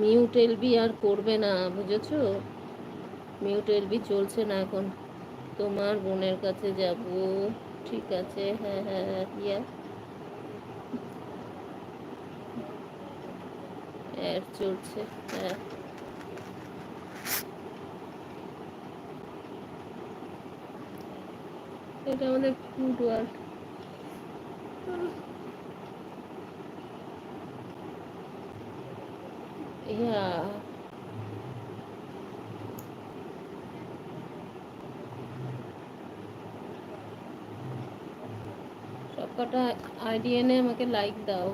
Mute LB আর করবে না, বুঝেছ? মিউট এলবি চলছে না এখন। তোমার বোনের কাছে যাব। ঠিক আছে হ্যাঁ হ্যাঁ হ্যাঁ ইয়া। চলছে হ্যাঁ। এটা আমাদের ফুড ওয়ার্ক ইয়া সবকটা আইডি এনে আমাকে লাইক দাও।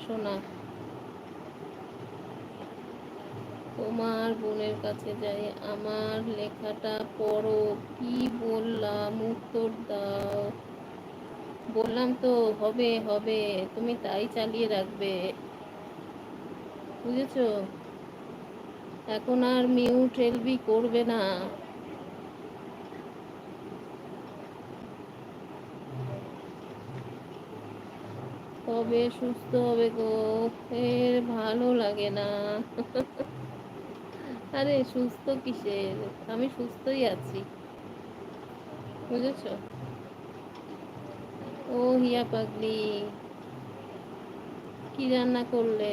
শোনা তোমার বোনের কাছে যাই। আমার লেখাটা পড়ো। কি বললাম? উত্তর দাও। বললাম তো, হবে হবে, তুমি তাই চালিয়ে রাখবে। বুঝেছ? এখন আর মিউট এলবি করবে না। তবে সুস্থ হবে গো, এর ভালো লাগে না। আরে, সুস্থ কিসের? আমি সুস্থই আছি। বুঝেছ? ও হিয়া পাগলি। কি রান্না করলে?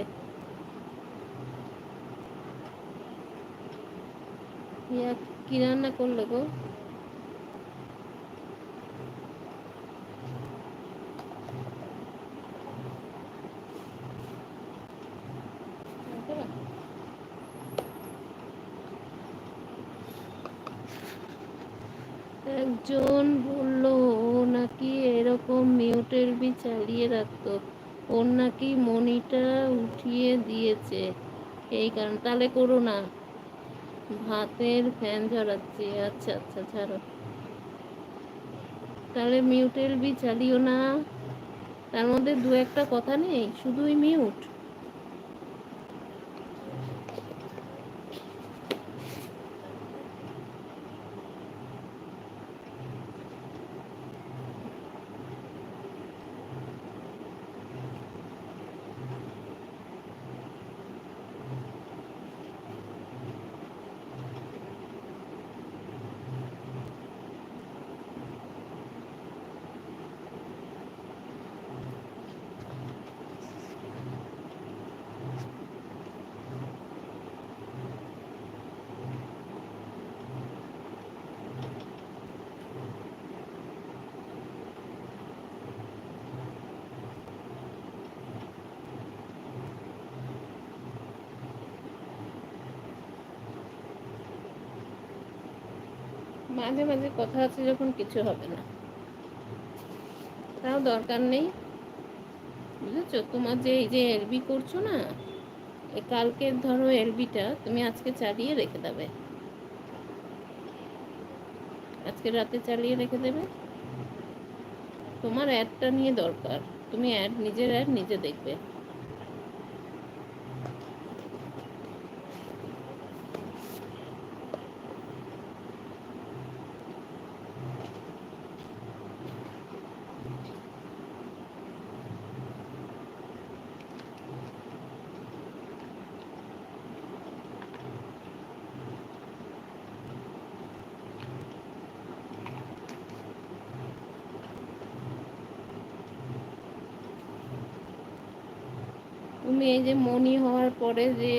হিয়া কি রান্না করলে গো? একজন বলল, ও নাকি এরকম মিউটের বি চালিয়ে রাখতো। ওর নাকি মনিটা উঠিয়ে দিয়েছে। এই কারণ, তাহলে করো না। ভাতের ফ্যান ঝরাচ্ছে। আচ্ছা আচ্ছা ছাড়ো। তাহলে মিউটের বি চালিও না। তার মধ্যে দু একটা কথা নেই? শুধুই মিউট? মাঝে মাঝে কথা আছে যখন কিছু হবে না। তাও দরকার নেই। বুঝেছ? তোমার যে এই যে এলবি করছ না এই কালকের ধরো এলবিটা তুমি আজকে চালিয়ে রেখে দেবে। আজকে রাতে চালিয়ে রেখে দেবে। তোমার অ্যাডটা নিয়ে দরকার। তুমি অ্যাড নিজের অ্যাড নিজে দেখবে। তুমি এই যে মনি হওয়ার পরে যে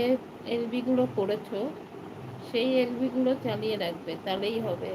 এলবিগুলো করেছ, সেই এলবিগুলো চালিয়ে রাখবে, তাহলেই হবে।